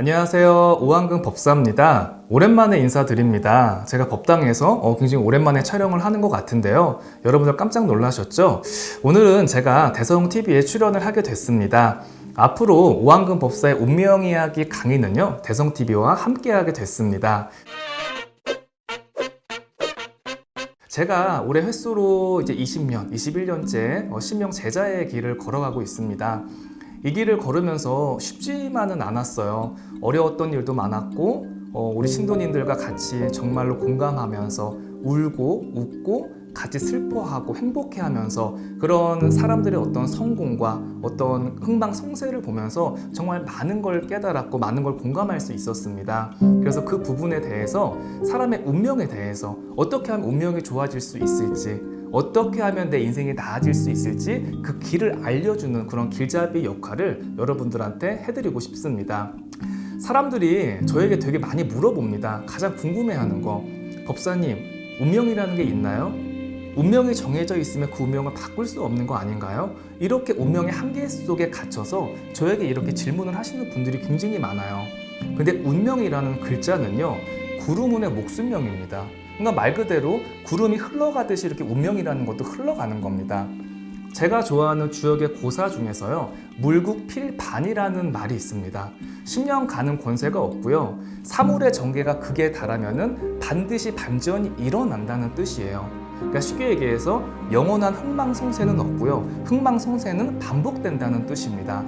안녕하세요. 오한근 법사입니다. 오랜만에 인사드립니다. 제가 법당에서 어, 굉장히 오랜만에 촬영을 하는 것 같은데요. 여러분들 깜짝 놀라셨죠? 오늘은 제가 대성TV에 출연을 하게 됐습니다. 앞으로 오한근 법사의 운명 이야기 강의는요, 대성TV와 함께하게 됐습니다. 제가 올해 횟수로 이제 20년, 21년째 어, 신명 제자의 길을 걸어가고 있습니다. 이 길을 걸으면서 쉽지만은 않았어요. 어려웠던 일도 많았고, 어, 우리 신도님들과 같이 정말로 공감하면서 울고 웃고 같이 슬퍼하고 행복해 하면서 그런 사람들의 어떤 성공과 어떤 흥망성쇠를 보면서 정말 많은 걸 깨달았고 많은 걸 공감할 수 있었습니다. 그래서 그 부분에 대해서 사람의 운명에 대해서 어떻게 하면 운명이 좋아질 수 있을지 어떻게 하면 내 인생이 나아질 수 있을지 그 길을 알려주는 그런 길잡이 역할을 여러분들한테 해드리고 싶습니다. 사람들이 저에게 되게 많이 물어봅니다. 가장 궁금해하는 거. 법사님, 운명이라는 게 있나요? 운명이 정해져 있으면 그 운명을 바꿀 수 없는 거 아닌가요? 이렇게 운명의 한계 속에 갇혀서 저에게 이렇게 질문을 하시는 분들이 굉장히 많아요. 근데 운명이라는 글자는요, 구름운의 목숨명입니다. 그러니까 말 그대로 구름이 흘러가듯이 이렇게 운명이라는 것도 흘러가는 겁니다. 제가 좋아하는 주역의 고사 중에서요, 물국필반이라는 말이 있습니다. 10년 가는 권세가 없고요, 사물의 전개가 극에 달하면은 반드시 반전이 일어난다는 뜻이에요. 그러니까 쉽게 얘기해서 영원한 흥망성쇠는 없고요, 흥망성쇠는 반복된다는 뜻입니다.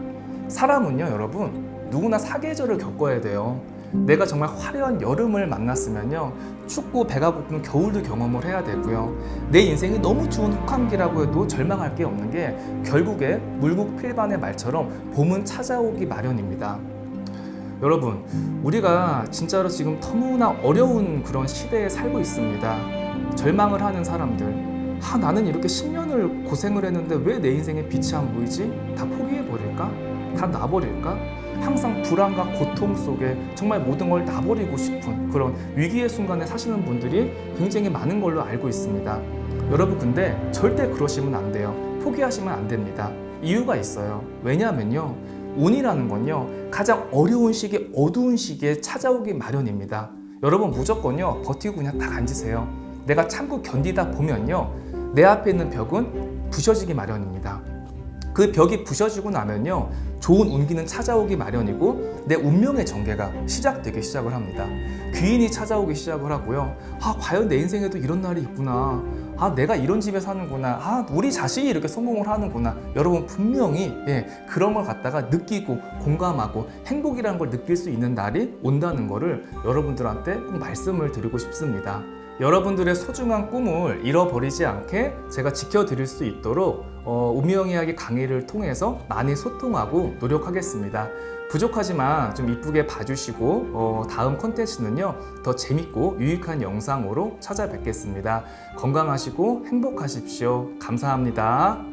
사람은요, 여러분, 누구나 사계절을 겪어야 돼요. 내가 정말 화려한 여름을 만났으면요 춥고 배가 고픈 겨울도 경험을 해야 되고요 내 인생이 너무 추운 혹한기라고 해도 절망할 게 없는 게 결국에 물국 필반의 말처럼 봄은 찾아오기 마련입니다 여러분 우리가 진짜로 지금 너무나 어려운 그런 시대에 살고 있습니다 절망을 하는 사람들 아 나는 이렇게 10년을 고생을 했는데 왜 내 인생에 빛이 안 보이지? 다 포기해 버릴까? 다 놔버릴까? 항상 불안과 고통 속에 정말 모든 걸 놔버리고 싶은 그런 위기의 순간에 사시는 분들이 굉장히 많은 걸로 알고 있습니다. 여러분 근데 절대 그러시면 안 돼요. 포기하시면 안 됩니다. 이유가 있어요. 왜냐하면요. 운이라는 건요. 가장 어려운 시기, 어두운 시기에 찾아오기 마련입니다. 여러분 무조건요. 버티고 그냥 딱 앉으세요. 내가 참고 견디다 보면요. 내 앞에 있는 벽은 부셔지기 마련입니다. 그 벽이 부셔지고 나면요. 좋은 운기는 찾아오기 마련이고 내 운명의 전개가 시작되기 시작을 합니다. 귀인이 찾아오기 시작을 하고요. 아, 과연 내 인생에도 이런 날이 있구나. 아, 내가 이런 집에 사는구나. 아, 우리 자식이 이렇게 성공을 하는구나. 여러분 분명히 예, 그런 걸 갖다가 느끼고 공감하고 행복이라는 걸 느낄 수 있는 날이 온다는 거를 여러분들한테 꼭 말씀을 드리고 싶습니다. 여러분들의 소중한 꿈을 잃어버리지 않게 제가 지켜드릴 수 있도록 어, 운명 이야기 강의를 통해서 많이 소통하고 노력하겠습니다. 부족하지만 좀 이쁘게 봐주시고 어, 다음 콘텐츠는요 더 재밌고 유익한 영상으로 찾아뵙겠습니다. 건강하시고 행복하십시오. 감사합니다.